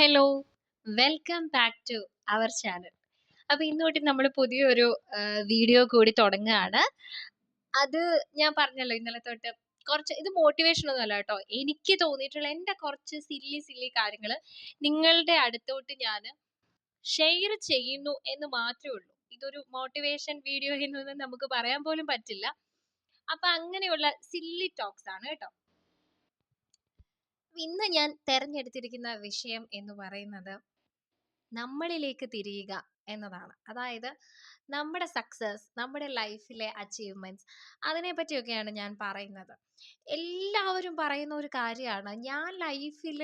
Hello welcome back to our channel അപ്പോൾ ഇന്ന് തൊട്ട് നമ്മൾ പുതിയൊരു വീഡിയോ കൂടി തുടങ്ങുകയാണ്. അത് ഞാൻ പറഞ്ഞല്ലോ ഇന്നലെ തൊട്ട് കുറച്ച് ഇത് മോട്ടിവേഷൻ ഒന്നും അല്ല കേട്ടോ. എനിക്ക് തോന്നിയിട്ടുള്ള എന്റെ കുറച്ച് സില്ലി സില്ലി കാര്യങ്ങൾ നിങ്ങളുടെ അടുത്തോട്ട് ഞാൻ ഷെയർ ചെയ്യുന്നു എന്ന് മാത്രമേ ഉള്ളൂ. ഇതൊരു മോട്ടിവേഷൻ വീഡിയോ എന്നൊന്നും നമുക്ക് പറയാൻ പോലും പറ്റില്ല. അപ്പൊ അങ്ങനെയുള്ള സില്ലി ടോക്സ് ആണ് കേട്ടോ. ഇന്ന് ഞാൻ തെരഞ്ഞെടുത്തിരിക്കുന്ന വിഷയം എന്ന് പറയുന്നത് നമ്മളിലേക്ക് തിരിയുക എന്നതാണ്. അതായത് നമ്മുടെ സക്സസ് നമ്മുടെ ലൈഫിലെ അച്ചീവ്മെന്റ്സ് അതിനെ പറ്റിയൊക്കെയാണ് ഞാൻ പറയുന്നത്. എല്ലാവരും പറയുന്ന ഒരു കാര്യമാണ് ഞാൻ ലൈഫിൽ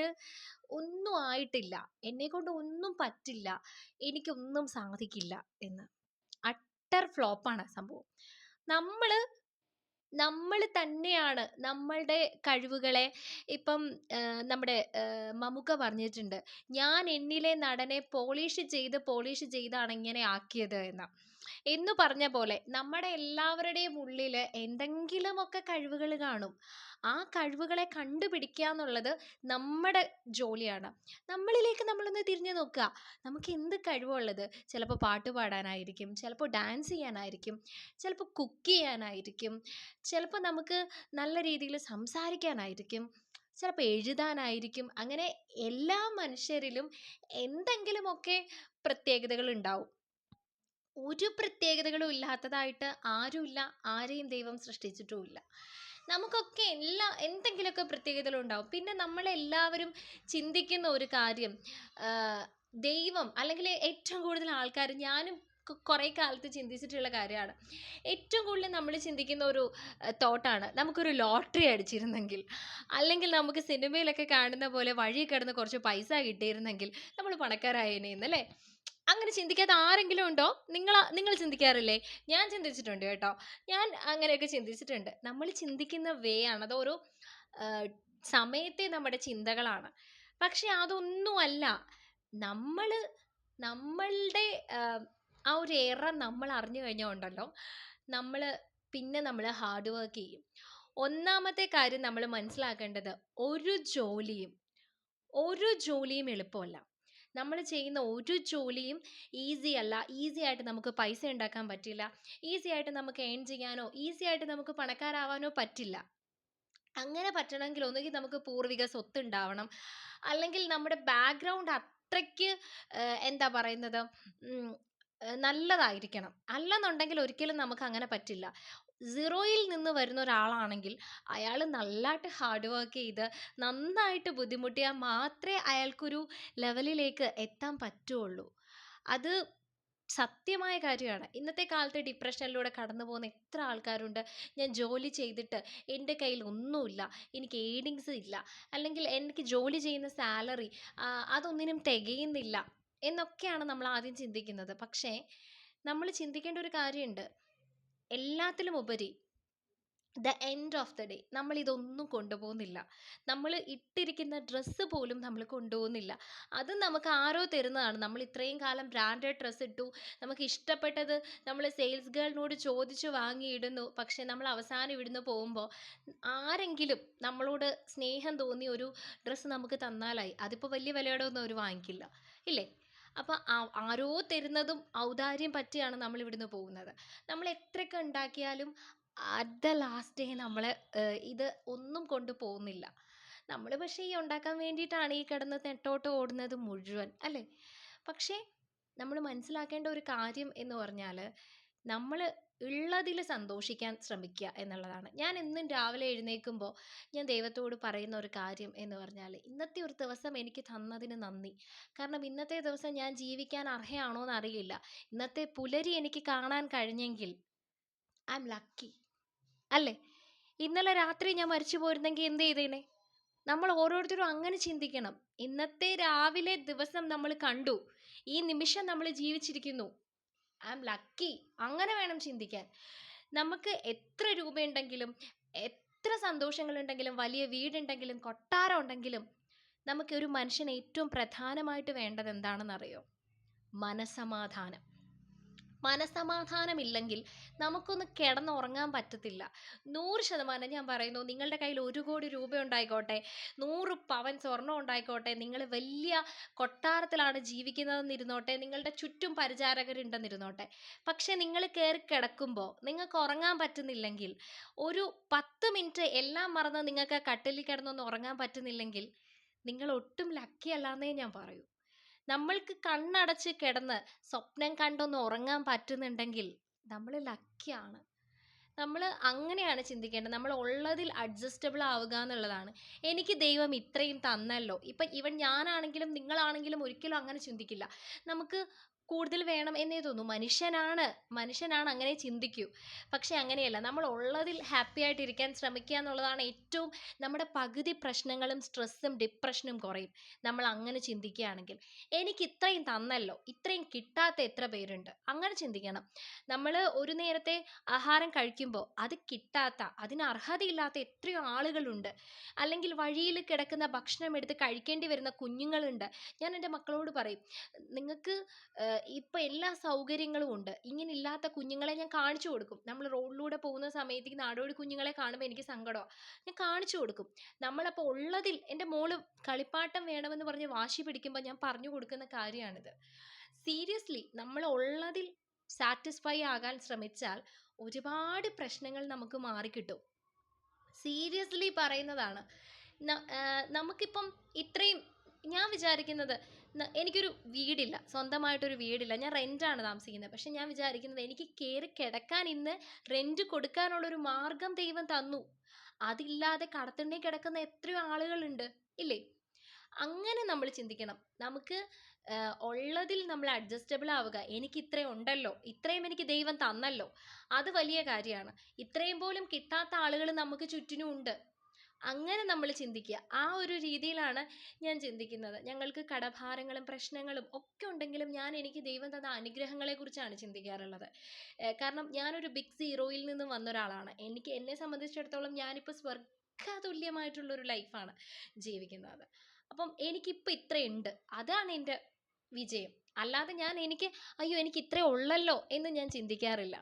ഒന്നും ആയിട്ടില്ല എന്നെ കൊണ്ട് ഒന്നും പറ്റില്ല എനിക്കൊന്നും സാധിക്കില്ല എന്ന്. അട്ടർ ഫ്ലോപ്പാണ് സംഭവം. നമ്മൾ നമ്മൾ തന്നെയാണ് നമ്മളുടെ കഴിവുകളെ ഇപ്പം നമ്മുടെ മമുക്ക പറഞ്ഞിട്ടുണ്ട്. ഞാൻ എന്നിലെ നടനെ പോളിഷ് ചെയ്ത് പോളിഷ് ചെയ്താണ് ഇങ്ങനെ ആക്കിയത് എന്ന്. എന്ന് പറഞ്ഞ പോലെ നമ്മുടെ എല്ലാവരുടെയും ഉള്ളിൽ എന്തെങ്കിലുമൊക്കെ കഴിവുകൾ കാണും. ആ കഴിവുകളെ കണ്ടുപിടിക്കുക എന്നുള്ളത് നമ്മുടെ ജോലിയാണ്. നമ്മളിലേക്ക് നമ്മളൊന്ന് തിരിഞ്ഞു നോക്കുക. നമുക്ക് എന്ത് കഴിവുള്ളത്? ചിലപ്പോൾ പാട്ട് പാടാനായിരിക്കും ചിലപ്പോൾ ഡാൻസ് ചെയ്യാനായിരിക്കും ചിലപ്പോൾ കുക്ക് ചെയ്യാനായിരിക്കും ചിലപ്പോൾ നമുക്ക് നല്ല രീതിയിൽ സംസാരിക്കാനായിരിക്കും ചിലപ്പോൾ എഴുതാനായിരിക്കും. അങ്ങനെ എല്ലാ മനുഷ്യരിലും എന്തെങ്കിലുമൊക്കെ പ്രത്യേകതകൾ ഉണ്ടാവും. ഒരു പ്രത്യേകതകളും ഇല്ലാത്തതായിട്ട് ആരുമില്ല ആരെയും ദൈവം സൃഷ്ടിച്ചിട്ടുമില്ല. നമുക്കൊക്കെ എല്ലാ എന്തെങ്കിലുമൊക്കെ പ്രത്യേകതകൾ ഉണ്ടാവും. പിന്നെ നമ്മളെല്ലാവരും ചിന്തിക്കുന്ന ഒരു കാര്യം ദൈവം അല്ലെങ്കിൽ ഏറ്റവും കൂടുതൽ ആൾക്കാർ ഞാനും കുറേ കാലത്ത് ചിന്തിച്ചിട്ടുള്ള കാര്യമാണ്. ഏറ്റവും കൂടുതൽ നമ്മൾ ചിന്തിക്കുന്ന ഒരു തോട്ടാണ്. നമുക്കൊരു ലോട്ടറി അടിച്ചിരുന്നെങ്കിൽ അല്ലെങ്കിൽ നമുക്ക് സിനിമയിലൊക്കെ കാണുന്ന പോലെ വഴി കിടന്ന് കുറച്ച് പൈസ കിട്ടിയിരുന്നെങ്കിൽ നമ്മൾ പണക്കാരായേനേന്നല്ലേ അങ്ങനെ ചിന്തിക്കാത്ത ആരെങ്കിലും ഉണ്ടോ? നിങ്ങൾ നിങ്ങൾ ചിന്തിക്കാറില്ലേ? ഞാൻ ചിന്തിച്ചിട്ടുണ്ട് കേട്ടോ. ഞാൻ അങ്ങനെയൊക്കെ ചിന്തിച്ചിട്ടുണ്ട്. നമ്മൾ ചിന്തിക്കുന്ന വേ ആണ്. അതൊരു സമയത്തെ നമ്മുടെ ചിന്തകളാണ്. പക്ഷെ അതൊന്നുമല്ല. നമ്മൾ നമ്മളുടെ ആ ഒരു എറ നമ്മൾ അറിഞ്ഞു കഴിഞ്ഞാൽ ഉണ്ടല്ലോ. നമ്മൾ പിന്നെ നമ്മൾ ഹാർഡ് വർക്ക് ചെയ്യും. ഒന്നാമത്തെ കാര്യം നമ്മൾ മനസ്സിലാക്കേണ്ടത് ഒരു ജോലിയും ഒരു ജോലിയും എളുപ്പമല്ല. നമ്മൾ ചെയ്യുന്ന ഒരു ജോലിയും ഈസി അല്ല. ഈസി ആയിട്ട് നമുക്ക് പൈസ ഉണ്ടാക്കാൻ പറ്റില്ല. ഈസി ആയിട്ട് നമുക്ക് ഏൺ ചെയ്യാനോ ഈസി ആയിട്ട് നമുക്ക് പണക്കാരാവാനോ പറ്റില്ല. അങ്ങനെ പറ്റണമെങ്കിൽ ഒന്നുകിൽ നമുക്ക് പൂർവിക സ്വത്ത് ഉണ്ടാവണം അല്ലെങ്കിൽ നമ്മുടെ ബാക്ക്ഗ്രൗണ്ട് അത്രയ്ക്ക് എന്താ പറയുന്നത്? നല്ലതായിരിക്കണം. അല്ലെന്നുണ്ടെങ്കിൽ ഒരിക്കലും നമുക്ക് അങ്ങനെ പറ്റില്ല. സീറോയിൽ നിന്ന് വരുന്ന ഒരാളാണെങ്കിൽ അയാൾ നല്ലതായിട്ട് ഹാർഡ് വർക്ക് ചെയ്ത് നന്നായിട്ട് ബുദ്ധിമുട്ടിയാൽ മാത്രമേ അയാൾക്കൊരു ലെവലിലേക്ക് എത്താൻ പറ്റുള്ളൂ. അത് സത്യമായ കാര്യമാണ്. ഇന്നത്തെ കാലത്ത് ഡിപ്രഷനിലൂടെ കടന്നു പോകുന്ന എത്ര ആൾക്കാരുണ്ട്. ഞാൻ ജോലി ചെയ്തിട്ട് എന്റെ കയ്യിൽ ഒന്നുമില്ല എനിക്ക് ഏണിങ്സ് ഇല്ല അല്ലെങ്കിൽ എനിക്ക് ജോലി ചെയ്യുന്ന സാലറി അതൊന്നിനും തികയുന്നില്ല എന്നൊക്കെയാണ് നമ്മൾ ആദ്യം ചിന്തിക്കുന്നത്. പക്ഷേ നമ്മൾ ചിന്തിക്കേണ്ട ഒരു കാര്യമുണ്ട്. എല്ലാത്തിലും ഉപരി the end of the day നമ്മൾ ഇതൊന്നും കൊണ്ടുപോകുന്നില്ല. നമ്മൾ ഇട്ടിരിക്കുന്ന ഡ്രസ്സ് പോലും നമ്മൾ കൊണ്ടുപോകുന്നില്ല. അത് നമുക്ക് ആരോ തരുന്നതാണ്. നമ്മൾ ഇത്രയും കാലം ബ്രാൻഡഡ് ഡ്രസ്സ് ഇട്ടു. നമുക്ക് ഇഷ്ടപ്പെട്ടത് നമ്മൾ സെയിൽസ് ഗേളിനോട് ചോദിച്ചു വാങ്ങിയിടുന്നു. പക്ഷേ നമ്മൾ അവസാനം ഇവിടുന്ന് പോകുമ്പോൾ ആരെങ്കിലും നമ്മളോട് സ്നേഹം തോന്നി ഒരു ഡ്രസ്സ് നമുക്ക് തന്നാലായി. അതിപ്പോൾ വലിയ വിലയുടെ ഒന്നും അവർ വാങ്ങിക്കില്ല. ഇല്ലേ? അപ്പോൾ ആരോ തരുന്നതും ഔദാര്യം പറ്റിയാണ് നമ്മൾ ഇവിടുന്ന് പോകുന്നത്. നമ്മൾ എത്രയൊക്കെ ഉണ്ടാക്കിയാലും അറ്റ് ദ ലാസ്റ്റ് ഡേ നമ്മൾ ഇത് ഒന്നും കൊണ്ട് പോകുന്നില്ല. നമ്മൾ പക്ഷേ ഈ ഉണ്ടാക്കാൻ വേണ്ടിയിട്ടാണ് ഈ കിടന്ന് നെട്ടോട്ട് ഓടുന്നത് മുഴുവൻ അല്ലേ? പക്ഷേ നമ്മൾ മനസ്സിലാക്കേണ്ട ഒരു കാര്യം എന്ന് പറഞ്ഞാൽ നമ്മൾ ഉള്ളതിൽ സന്തോഷിക്കാൻ ശ്രമിക്കുക എന്നുള്ളതാണ്. ഞാൻ എന്നും രാവിലെ എഴുന്നേൽക്കുമ്പോൾ ഞാൻ ദൈവത്തോട് പറയുന്ന ഒരു കാര്യം എന്ന് പറഞ്ഞാൽ ഇന്നത്തെ ഒരു ദിവസം എനിക്ക് തന്നതിന് നന്ദി. കാരണം ഇന്നത്തെ ദിവസം ഞാൻ ജീവിക്കാൻ അർഹയാണോ എന്ന് അറിയില്ല. ഇന്നത്തെ പുലരി എനിക്ക് കാണാൻ കഴിഞ്ഞെങ്കിൽ ഐ എം ലക്കി അല്ലേ? ഇന്നലെ രാത്രി ഞാൻ മരിച്ചു പോയിരുന്നെങ്കിൽ എന്ത് ചെയ്തേനെ? നമ്മൾ ഓരോരുത്തരും അങ്ങനെ ചിന്തിക്കണം. ഇന്നത്തെ രാവിലെ ദിവസം നമ്മൾ കണ്ടു. ഈ നിമിഷം നമ്മൾ ജീവിച്ചിരിക്കുന്നു. ഐ ആം ലക്കി അങ്ങനെ വേണം ചിന്തിക്കാൻ. നമുക്ക് എത്ര രൂപയുണ്ടെങ്കിലും എത്ര സന്തോഷങ്ങളുണ്ടെങ്കിലും വലിയ വീടുണ്ടെങ്കിലും കൊട്ടാരം ഉണ്ടെങ്കിലും നമുക്ക് ഒരു മനുഷ്യന് ഏറ്റവും പ്രധാനമായിട്ട് വേണ്ടത് എന്താണെന്നറിയോ? മനസമാധാനം. മനസ്സമാധാനമില്ലെങ്കിൽ നമുക്കൊന്ന് കിടന്നുറങ്ങാൻ പറ്റത്തില്ല. നൂറ് ശതമാനം ഞാൻ പറയുന്നു നിങ്ങളുടെ കയ്യിൽ ഒരു കോടി രൂപ ഉണ്ടായിക്കോട്ടെ നൂറ് പവൻ സ്വർണം ഉണ്ടായിക്കോട്ടെ നിങ്ങൾ വലിയ കൊട്ടാരത്തിലാണ് ജീവിക്കുന്നതെന്നിരുന്നോട്ടെ നിങ്ങളുടെ ചുറ്റും പരിചാരകരുണ്ടെന്നിരുന്നോട്ടെ. പക്ഷെ നിങ്ങൾ കയറി കിടക്കുമ്പോൾ നിങ്ങൾക്ക് ഉറങ്ങാൻ പറ്റുന്നില്ലെങ്കിൽ ഒരു പത്ത് മിനിറ്റ് എല്ലാം മറന്ന് നിങ്ങൾക്ക് കട്ടിലിൽ കിടന്നൊന്ന് ഉറങ്ങാൻ പറ്റുന്നില്ലെങ്കിൽ നിങ്ങൾ ഒട്ടും ലക്കി അല്ലാന്നേ ഞാൻ പറയൂ. നമ്മൾക്ക് കണ്ണടച്ച് കിടന്ന് സ്വപ്നം കണ്ടൊന്ന് ഉറങ്ങാൻ പറ്റുന്നുണ്ടെങ്കിൽ നമ്മൾ ലക്കിയാണ് നമ്മൾ അങ്ങനെയാണ് ചിന്തിക്കേണ്ടത്. നമ്മൾ ഉള്ളതിൽ അഡ്ജസ്റ്റബിൾ ആവുക എന്നുള്ളതാണ്. എനിക്ക് ദൈവം ഇത്രയും തന്നല്ലോ. ഇപ്പം ഇവൻ ഞാനാണെങ്കിലും നിങ്ങളാണെങ്കിലും ഒരിക്കലും അങ്ങനെ ചിന്തിക്കില്ല. നമുക്ക് കൂടുതൽ വേണം എന്നേ തോന്നൂ മനുഷ്യനാണ് മനുഷ്യനാണ് അങ്ങനെ ചിന്തിക്കൂ. പക്ഷെ അങ്ങനെയല്ല. നമ്മൾ ഉള്ളതിൽ ഹാപ്പി ആയിട്ടിരിക്കാൻ ശ്രമിക്കുക എന്നുള്ളതാണ് ഏറ്റവും നമ്മുടെ പകുതി പ്രശ്നങ്ങളും സ്ട്രെസ്സും ഡിപ്രഷനും കുറയും. നമ്മൾ അങ്ങനെ ചിന്തിക്കുകയാണെങ്കിൽ. എനിക്ക് ഇത്രയും തന്നല്ലോ. ഇത്രയും കിട്ടാത്ത എത്ര പേരുണ്ട്? അങ്ങനെ ചിന്തിക്കണം. നമ്മൾ ഒരു നേരത്തെ ആഹാരം കഴിക്കുമ്പോൾ അത് കിട്ടാത്ത അതിന് അർഹതയില്ലാത്ത എത്രയോ ആളുകളുണ്ട്. അല്ലെങ്കിൽ വഴിയിൽ കിടക്കുന്ന ഭക്ഷണം എടുത്ത് കഴിക്കേണ്ടി വരുന്ന കുഞ്ഞുങ്ങളുണ്ട്. ഞാൻ എന്റെ മക്കളോട് പറയും നിങ്ങൾക്ക് ഇപ്പം എല്ലാ സൗകര്യങ്ങളും ഉണ്ട്. ഇങ്ങനെ ഇല്ലാത്ത കുഞ്ഞുങ്ങളെ ഞാൻ കാണിച്ചു കൊടുക്കും. നമ്മൾ റോഡിലൂടെ പോകുന്ന സമയത്ത് ഈ നാടോടി കുഞ്ഞുങ്ങളെ കാണുമ്പോൾ എനിക്ക് സങ്കടമാണ് ഞാൻ കാണിച്ചു കൊടുക്കും. നമ്മളപ്പോൾ ഉള്ളതിൽ എന്റെ മോൾ കളിപ്പാട്ടം വേണമെന്ന് പറഞ്ഞ് വാശി പിടിക്കുമ്പോൾ ഞാൻ പറഞ്ഞു കൊടുക്കുന്ന കാര്യമാണിത്. സീരിയസ്ലി നമ്മൾ ഉള്ളതിൽ സാറ്റിസ്ഫൈ ആകാൻ ശ്രമിച്ചാൽ ഒരുപാട് പ്രശ്നങ്ങൾ നമുക്ക് മാറിക്കിട്ടും. സീരിയസ്ലി പറയുന്നതാണ്. നമുക്കിപ്പം ഇത്രയും ഞാൻ വിചാരിക്കുന്നത് എനിക്കൊരു വീടില്ല. സ്വന്തമായിട്ടൊരു വീടില്ല. ഞാൻ റെന്റാണ് താമസിക്കുന്നത്. പക്ഷെ ഞാൻ വിചാരിക്കുന്നത് എനിക്ക് കയറി കിടക്കാൻ ഇന്ന് റെന്റ് കൊടുക്കാനുള്ളൊരു മാർഗം ദൈവം തന്നു. അതില്ലാതെ കടത്തിണ്ടേ കിടക്കുന്ന എത്രയോ ആളുകളുണ്ട്. ഇല്ലേ? അങ്ങനെ നമ്മൾ ചിന്തിക്കണം. നമുക്ക് ഉള്ളതിൽ നമ്മൾ അഡ്ജസ്റ്റബിൾ ആവുക. എനിക്ക് ഇത്രയും ഉണ്ടല്ലോ. ഇത്രയും എനിക്ക് ദൈവം തന്നല്ലോ. അത് വലിയ കാര്യമാണ്. ഇത്രയും പോലും കിട്ടാത്ത ആളുകൾ നമുക്ക് ചുറ്റിനും ഉണ്ട്. അങ്ങനെ നമ്മൾ ചിന്തിക്കുക. ആ ഒരു രീതിയിലാണ് ഞാൻ ചിന്തിക്കുന്നത്. ഞങ്ങൾക്ക് കടഭാരങ്ങളും പ്രശ്നങ്ങളും ഒക്കെ ഉണ്ടെങ്കിലും ഞാൻ എനിക്ക് ദൈവം തന്ന അനുഗ്രഹങ്ങളെ കുറിച്ചാണ് ചിന്തിക്കാറുള്ളത്. കാരണം കാരണം ഞാനൊരു ബിഗ് സീറോയിൽ നിന്ന് വന്ന ഒരാളാണ്. എനിക്ക് എന്നെ സംബന്ധിച്ചിടത്തോളം ഞാനിപ്പോൾ സ്വർഗതുല്യമായിട്ടുള്ളൊരു ലൈഫാണ് ജീവിക്കുന്നത്. അപ്പം എനിക്കിപ്പോൾ ഇത്രയുണ്ട് അതാണ് എന്റെ വിജയം. അല്ലാതെ ഞാൻ എനിക്ക് അയ്യോ എനിക്ക് ഇത്രേ ഉള്ളല്ലോ എന്ന് ഞാൻ ചിന്തിക്കാറില്ല.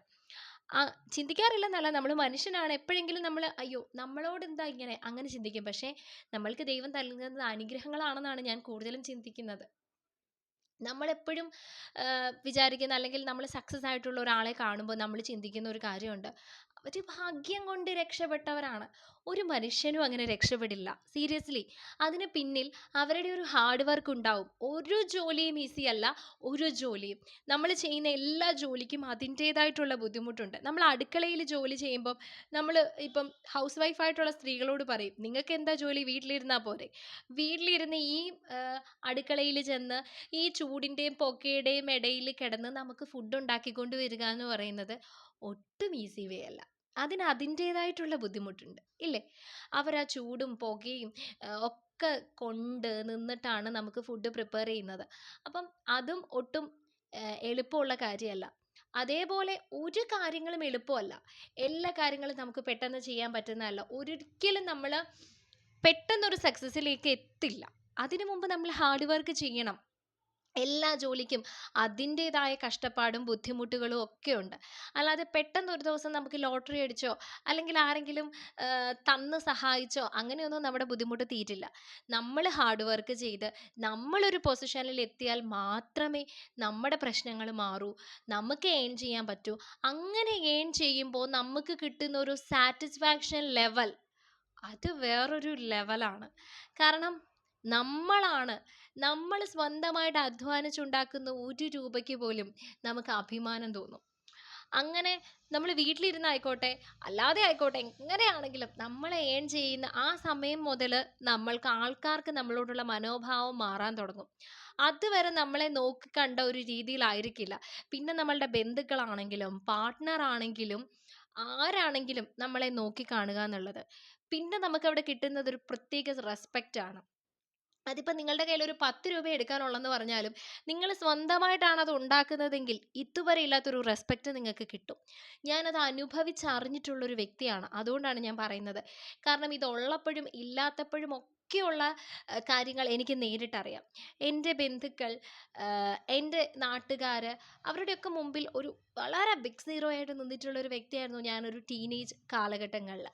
ആ ചിന്തിക്കാറില്ലെന്നല്ല നമ്മൾ മനുഷ്യനാണ്. എപ്പോഴെങ്കിലും നമ്മൾ അയ്യോ നമ്മളോട് എന്താ ഇങ്ങനെ? അങ്ങനെ ചിന്തിക്കും. പക്ഷേ നമ്മൾക്ക് ദൈവം നൽകുന്നത് അനുഗ്രഹങ്ങളാണെന്നാണ് ഞാൻ കൂടുതലും ചിന്തിക്കുന്നത്. നമ്മളെപ്പോഴും വിചാരിക്കുന്ന അല്ലെങ്കിൽ നമ്മൾ സക്സസ് ആയിട്ടുള്ള ഒരാളെ കാണുമ്പോൾ നമ്മൾ ചിന്തിക്കുന്ന ഒരു കാര്യമുണ്ട്. അവർ ഭാഗ്യം കൊണ്ട് രക്ഷപ്പെട്ടവരാണ്. ഒരു മനുഷ്യനും അങ്ങനെ രക്ഷപ്പെടില്ല. സീരിയസ്ലി അതിന് പിന്നിൽ അവരുടെ ഒരു ഹാർഡ് വർക്ക് ഉണ്ടാവും. ഒരു ജോലിയും ഈസി അല്ല ഒരു ജോലിയും. നമ്മൾ ചെയ്യുന്ന എല്ലാ ജോലിക്കും അതിന്റേതായിട്ടുള്ള ബുദ്ധിമുട്ടുണ്ട്. നമ്മൾ അടുക്കളയിൽ ജോലി ചെയ്യുമ്പം നമ്മൾ ഇപ്പം ഹൗസ് വൈഫായിട്ടുള്ള സ്ത്രീകളോട് പറയും നിങ്ങൾക്ക് എന്താ ജോലി? വീട്ടിലിരുന്നാൽ പോരെ. വീട്ടിലിരുന്ന് ഈ അടുക്കളയിൽ ചെന്ന് ഈ ചൂടിന്റെയും പൊക്കയുടെയും ഇടയിൽ കിടന്ന് നമുക്ക് ഫുഡ് ഉണ്ടാക്കിക്കൊണ്ട് വരിക എന്ന് പറയുന്നത് ഒട്ടും ഈസി വേ അല്ല. അതിന് അതിന്റേതായിട്ടുള്ള ബുദ്ധിമുട്ടുണ്ട്. ഇല്ലേ? അവർ ആ ചൂടും പുകയും ഒക്കെ കൊണ്ട് നിന്നിട്ടാണ് നമുക്ക് ഫുഡ് പ്രിപ്പയർ ചെയ്യുന്നത്. അപ്പം അതും ഒട്ടും എളുപ്പമുള്ള കാര്യമല്ല. അതേപോലെ ഒരു കാര്യങ്ങളും എളുപ്പമല്ല. എല്ലാ കാര്യങ്ങളും നമുക്ക് പെട്ടെന്ന് ചെയ്യാൻ പറ്റുന്നതല്ല. ഒരിക്കലും നമ്മൾ പെട്ടെന്നൊരു സക്സസ്സിലേക്ക് എത്തില്ല. അതിനു മുമ്പ് നമ്മൾ ഹാർഡ് വർക്ക് ചെയ്യണം. എല്ലാ ജോലിക്കും അതിന്റേതായ കഷ്ടപ്പാടും ബുദ്ധിമുട്ടുകളും ഒക്കെ ഉണ്ട്. അല്ലാതെ പെട്ടെന്ന് ഒരു ദിവസം നമുക്ക് ലോട്ടറി അടിച്ചോ അല്ലെങ്കിൽ ആരെങ്കിലും തന്ന് സഹായിച്ചോ അങ്ങനെയൊന്നും നമ്മുടെ ബുദ്ധിമുട്ട് തീരില്ല നമ്മൾ ഹാർഡ് വർക്ക് ചെയ്ത് നമ്മളൊരു പൊസിഷനിൽ എത്തിയാൽ മാത്രമേ നമ്മുടെ പ്രശ്നങ്ങൾ മാറൂ നമുക്ക് ഏൺ ചെയ്യാൻ പറ്റൂ. അങ്ങനെ ഏൺ ചെയ്യുമ്പോൾ നമുക്ക് കിട്ടുന്ന ഒരു സാറ്റിസ്ഫാക്ഷൻ ലെവൽ അത് വേറൊരു ലെവലാണ്. കാരണം നമ്മളാണ് നമ്മൾ സ്വന്തമായിട്ട് അധ്വാനിച്ചുണ്ടാക്കുന്ന ഒരു രൂപയ്ക്ക് പോലും നമുക്ക് അഭിമാനം തോന്നും. അങ്ങനെ നമ്മൾ വീട്ടിലിരുന്നായിക്കോട്ടെ അല്ലാതെ ആയിക്കോട്ടെ എങ്ങനെയാണെങ്കിലും നമ്മൾ ഏൺ ചെയ്യുന്ന ആ സമയം മുതൽ നമ്മൾക്ക് ആൾക്കാർക്ക് നമ്മളോടുള്ള മനോഭാവം മാറാൻ തുടങ്ങും. അതുവരെ നമ്മളെ നോക്കി കണ്ട ഒരു രീതിയിലായിരിക്കില്ല. പിന്നെ നമ്മളുടെ ബന്ധുക്കളാണെങ്കിലും പാർട്ട്ണർ ആണെങ്കിലും ആരാണെങ്കിലും നമ്മളെ നോക്കി കാണുക എന്നുള്ളത്. പിന്നെ നമുക്ക് അവിടെ കിട്ടുന്നത് ഒരു പ്രത്യേക റെസ്പെക്റ്റ് ആണ്. അതിപ്പോൾ നിങ്ങളുടെ കയ്യിൽ ഒരു പത്ത് രൂപ എടുക്കാനുള്ളെന്ന് പറഞ്ഞാലും നിങ്ങൾ സ്വന്തമായിട്ടാണ് അത് ഉണ്ടാക്കുന്നതെങ്കിൽ ഇതുവരെ ഇല്ലാത്തൊരു റെസ്പെക്റ്റ് നിങ്ങൾക്ക് കിട്ടും. ഞാനത് അനുഭവിച്ചറിഞ്ഞിട്ടുള്ളൊരു വ്യക്തിയാണ്. അതുകൊണ്ടാണ് ഞാൻ പറയുന്നത്. കാരണം ഇത് ഉള്ളപ്പോഴും ഇല്ലാത്തപ്പോഴും ഒക്കെയുള്ള കാര്യങ്ങൾ എനിക്ക് നേരിട്ടറിയാം. എന്റെ ബന്ധുക്കൾ, എന്റെ നാട്ടുകാർ അവരുടെയൊക്കെ മുമ്പിൽ ഒരു വളരെ ബിഗ് സീറോ ആയിട്ട് നിന്നിട്ടുള്ള ഒരു വ്യക്തിയായിരുന്നു ഞാനൊരു ടീനേജ് കാലഘട്ടങ്ങളിൽ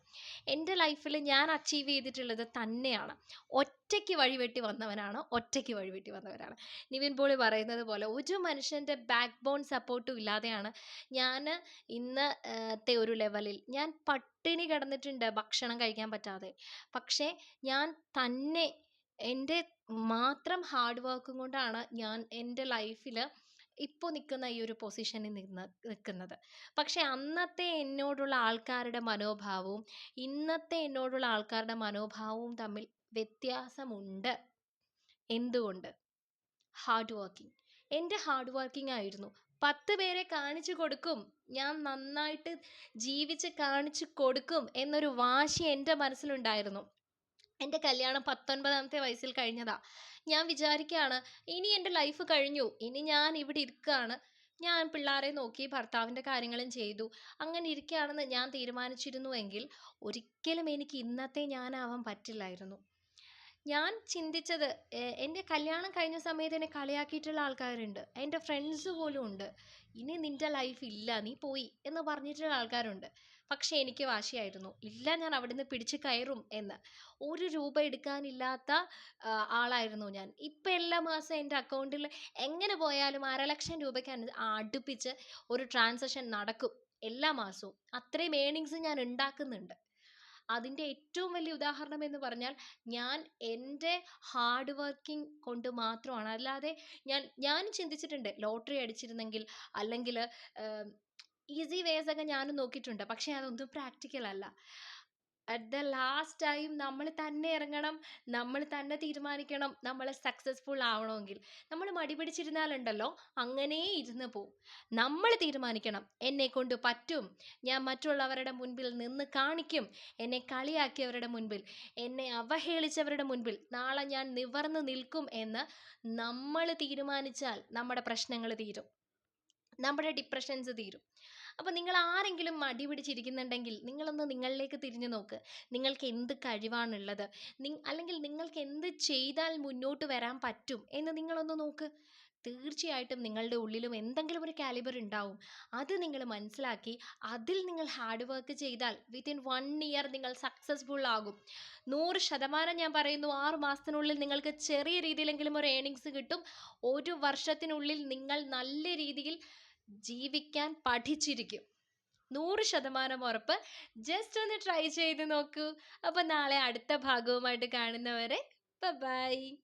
എന്റെ ലൈഫിൽ ഞാൻ അച്ചീവ് ചെയ്തിട്ടുള്ളത് തന്നെയാണ്. ഒറ്റയ്ക്ക് വഴിവെട്ടി വന്നവനാണ്, ഒറ്റയ്ക്ക് വഴിവെട്ടി വന്നവരാണ് നിവിൻ പോളി പറയുന്നത് പോലെ ഒരു മനുഷ്യന്റെ ബാക്ക് ബോൺ സപ്പോർട്ടും ഇല്ലാതെയാണ് ഞാൻ ഇന്നത്തെ ഒരു ലെവലിൽ ഞാൻ പട്ടിണി കിടന്നിട്ടുണ്ട് ഭക്ഷണം കഴിക്കാൻ പറ്റാതെ. പക്ഷേ ഞാൻ തന്നെ എന്റെ മാത്രം ഹാർഡ് വർക്കും കൊണ്ടാണ് ഞാൻ എന്റെ ലൈഫിൽ ഇപ്പൊ നിൽക്കുന്ന ഈ ഒരു പൊസിഷനിൽ നിന്ന് നിക്കുന്നത്. പക്ഷേ അന്നത്തെ എന്നോടുള്ള ആൾക്കാരുടെ മനോഭാവവും ഇന്നത്തെ എന്നോടുള്ള ആൾക്കാരുടെ മനോഭാവവും തമ്മിൽ വ്യത്യാസമുണ്ട്. എന്തുകൊണ്ട്? Hard working. എന്റെ ഹാർഡ് വർക്കിംഗ് ആയിരുന്നു. 10 പേരെ കാണിച്ചു കൊടുക്കും. ഞാൻ നന്നായിട്ട് ജീവിച്ച് കാണിച്ചു കൊടുക്കും എന്നൊരു വാശി എന്റെ മനസ്സിലുണ്ടായിരുന്നു. എന്റെ കല്യാണം 19ാമത്തെ വയസ്സിൽ കഴിഞ്ഞതാ. ഞാൻ വിചാരിക്കുകയാണ് ഇനി എന്റെ ലൈഫ് കഴിഞ്ഞു. ഇനി ഞാൻ ഇവിടെ ഇരിക്കാണ്. ഞാൻ പിള്ളേരെ നോക്കി ഭർത്താവിന്റെ കാര്യങ്ങളും ചെയ്തു. അങ്ങനെ ഇരിക്കുകയാണെന്ന് ഞാൻ തീരുമാനിച്ചിരുന്നുവെങ്കിൽ ഒരിക്കലും എനിക്ക് ഇന്നത്തെ ഞാനാവാൻ പറ്റില്ലായിരുന്നു. ഞാൻ ചിന്തിച്ചത് എന്റെ കല്യാണം കഴിഞ്ഞ സമയത്ത് എന്നെ കളിയാക്കിയിട്ടുള്ള ആൾക്കാരുണ്ട്. എന്റെ ഫ്രണ്ട്സ് പോലും ഉണ്ട്. "ഇനി നിന്റെ ലൈഫ് ഇല്ല. നീ പോയി" എന്ന് പറഞ്ഞിട്ടുള്ള ആൾക്കാരുണ്ട്. പക്ഷേ എനിക്ക് വാശിയായിരുന്നു. ഇല്ല ഞാൻ അവിടുന്ന് പിടിച്ച് കയറും എന്ന്. ഒരു രൂപ എടുക്കാനില്ലാത്ത ആളായിരുന്നു ഞാൻ. ഇപ്പൊ എല്ലാ മാസം എന്റെ അക്കൗണ്ടിൽ എങ്ങനെ പോയാലും അരലക്ഷം രൂപയ്ക്ക് അൻ അടുപ്പിച്ച് ഒരു ട്രാൻസാക്ഷൻ നടക്കും എല്ലാ മാസവും. അത്രയും ഏർണിങ്സ് ഞാൻ ഉണ്ടാക്കുന്നുണ്ട്. അതിന്റെ ഏറ്റവും വലിയ ഉദാഹരണം എന്ന് പറഞ്ഞാൽ ഞാൻ എന്റെ ഹാർഡ് വർക്കിംഗ് കൊണ്ട് മാത്രമാണ്. അല്ലാതെ ഞാൻ ഞാൻ ചിന്തിച്ചിട്ടുണ്ട് ലോട്ടറി അടിച്ചിരുന്നെങ്കിൽ അല്ലെങ്കിൽ ഈസി വേസ് ഒക്കെ ഞാനും നോക്കിയിട്ടുണ്ട്. പക്ഷേ അതൊന്നും പ്രാക്ടിക്കൽ അല്ല. അറ്റ് ദ ലാസ്റ്റ് ടൈം നമ്മൾ തന്നെ ഇറങ്ങണം. നമ്മൾ തന്നെ തീരുമാനിക്കണം നമ്മൾ സക്സസ്ഫുൾ ആവണമെങ്കിൽ. നമ്മൾ മടി പിടിച്ചിരുന്നാലുണ്ടല്ലോ അങ്ങനെ ഇരുന്ന് പോവും. നമ്മൾ തീരുമാനിക്കണം എന്നെ കൊണ്ട് പറ്റും. ഞാൻ മറ്റുള്ളവരുടെ മുൻപിൽ നിന്ന് കാണിക്കും. എന്നെ കളിയാക്കിയവരുടെ മുൻപിൽ, എന്നെ അവഹേളിച്ചവരുടെ മുൻപിൽ നാളെ ഞാൻ നിവർന്ന് നിൽക്കും എന്ന് നമ്മൾ തീരുമാനിച്ചാൽ നമ്മുടെ പ്രശ്നങ്ങൾ തീരും. നമ്മുടെ ഡിപ്രഷൻസ് തീരും. അപ്പൊ നിങ്ങൾ ആരെങ്കിലും മടി പിടിച്ചിരിക്കുന്നുണ്ടെങ്കിൽ നിങ്ങളൊന്ന് നിങ്ങളിലേക്ക് തിരിഞ്ഞു നോക്ക്. നിങ്ങൾക്ക് എന്ത് കഴിവാണുള്ളത്? അല്ലെങ്കിൽ നിങ്ങൾക്ക് എന്ത് ചെയ്താൽ മുന്നോട്ട് വരാൻ പറ്റും എന്ന് നിങ്ങളൊന്ന് നോക്ക്. തീർച്ചയായിട്ടും നിങ്ങളുടെ ഉള്ളിലും എന്തെങ്കിലും ഒരു കാലിബർ ഉണ്ടാവും. അത് നിങ്ങൾ മനസ്സിലാക്കി അതിൽ നിങ്ങൾ ഹാർഡ് വർക്ക് ചെയ്താൽ വിത്തിൻ വൺ ഇയർ നിങ്ങൾ സക്സസ്ഫുൾ ആകും. 100% ഞാൻ പറയുന്നു 6 മാസത്തിനുള്ളിൽ നിങ്ങൾക്ക് ചെറിയ രീതിയിലെങ്കിലും ഒരു ഏണിങ്സ് കിട്ടും. ഒരു വർഷത്തിനുള്ളിൽ നിങ്ങൾ നല്ല രീതിയിൽ ജീവിക്കാൻ പഠിച്ചിരിക്കും. 100% ഉറപ്പ്. ജസ്റ്റ് ഒന്ന് ട്രൈ ചെയ്ത് നോക്കൂ. അപ്പൊ നാളെ അടുത്ത ഭാഗവുമായിട്ട് കാണുന്നവരെ ബൈ.